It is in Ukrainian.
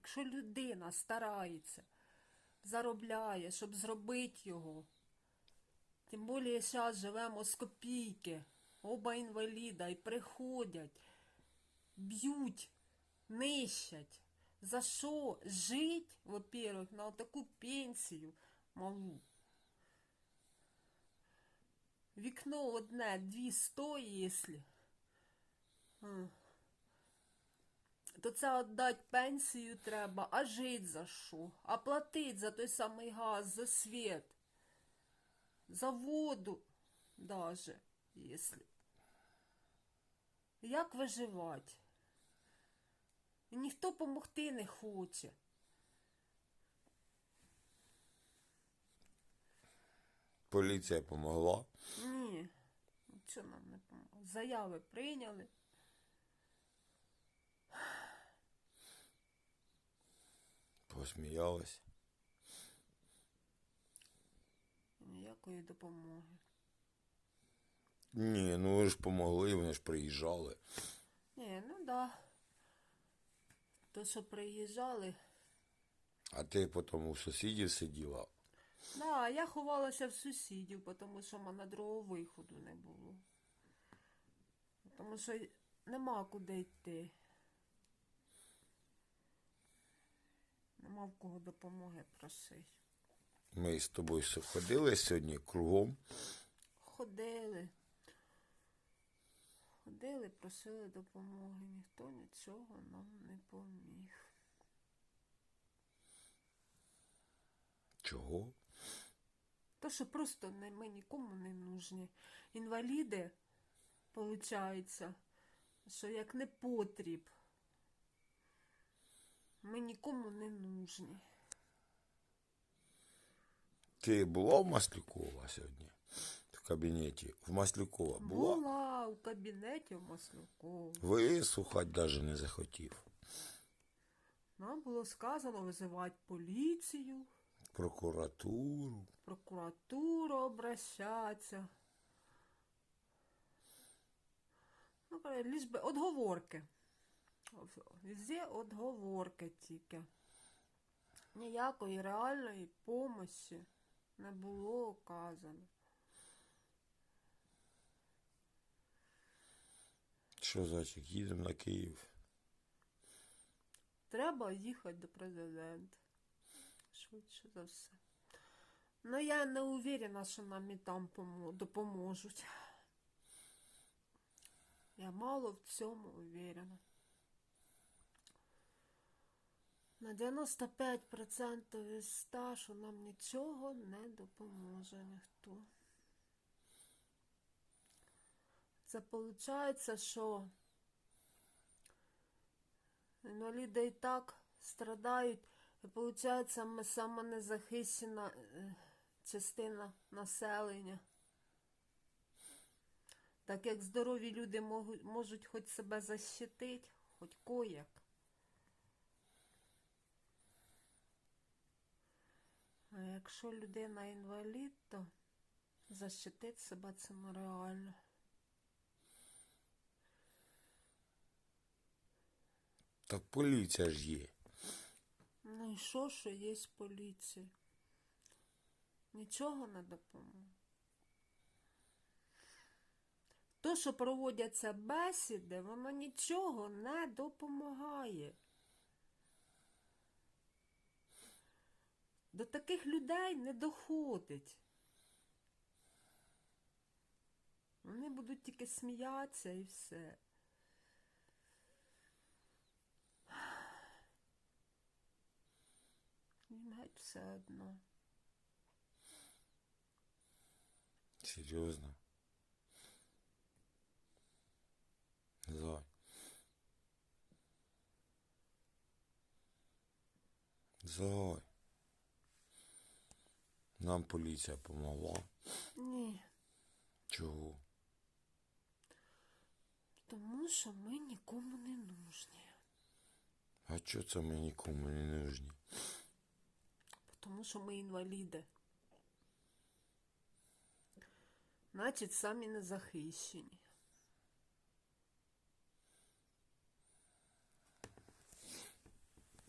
Якщо людина старається, заробляє, щоб зробити його, тим більше зараз живемо з копійки, оба інваліда і приходять, б'ють, нищать. За що жить, во-первых, на таку пенсію малу? Вікно одне, дві сто, якщо. То це віддати пенсію треба, а жити за що? А платити за той самий газ, за світ, за воду даже, якщо. Як виживати? Ніхто помогти не хоче. Поліція помогла. Ні, нічого нам не помогло. Заяви прийняли. Посміялась. Ніякої допомоги. Ні, ну ви ж помогли, вони ж приїжджали. Ні, ну да. То, що приїжджали. А ти потім у сусідів сиділа. Да, я ховалася в сусідів, тому що в мене другого виходу не було. Тому що нема куди йти. Нема в кого допомоги просити. Ми з тобою ходили сьогодні кругом. Ходили. Ходили, просили допомоги. Ніхто нічого нам не поміг. Чого? То, що просто не, ми нікому не нужні. Інваліди, виходить, що як не потріб. Ми нікому не нужні. Ти була в Маслюкова сьогодні? В кабінеті. В Маслюкова була? Була у кабінеті у Маслюкова. Вислухати навіть не захотів. Нам було сказано визивати поліцію, Прокуратуру. прокуратуру обращатися. Ну, лиш би отговорки. Везде отговорки тільки. Ніякої реальної помощі не було оказано. Що значить, їдемо на Київ. Треба їхати до президента. Швидше за все. Ну, я не уверена, що нам і там допоможуть. Я мало в цьому уверена. На 95% із 100, нам нічого не допоможе ніхто. Це виходить, що Інваліди і так страдають. І виходить, ми сама незахищена е, частина населення. Так як здорові люди можуть хоч себе защитити, хоч кояк. А якщо людина інвалід, то защитити себе це нереально. Так поліція ж є. Ну і що, що є поліція? Нічого не допоможе. То, що проводяться бесіди, воно нічого не допомагає. До таких людей не доходить. Вони будуть тільки сміятися і все. Їм геть все одно. Серйозно. Зай. Зай. Нам поліція помогла. Ні. Чого? Тому що ми нікому не нужні. А чого це ми нікому не нужні? Тому що ми інваліди. Значить, самі не захищені.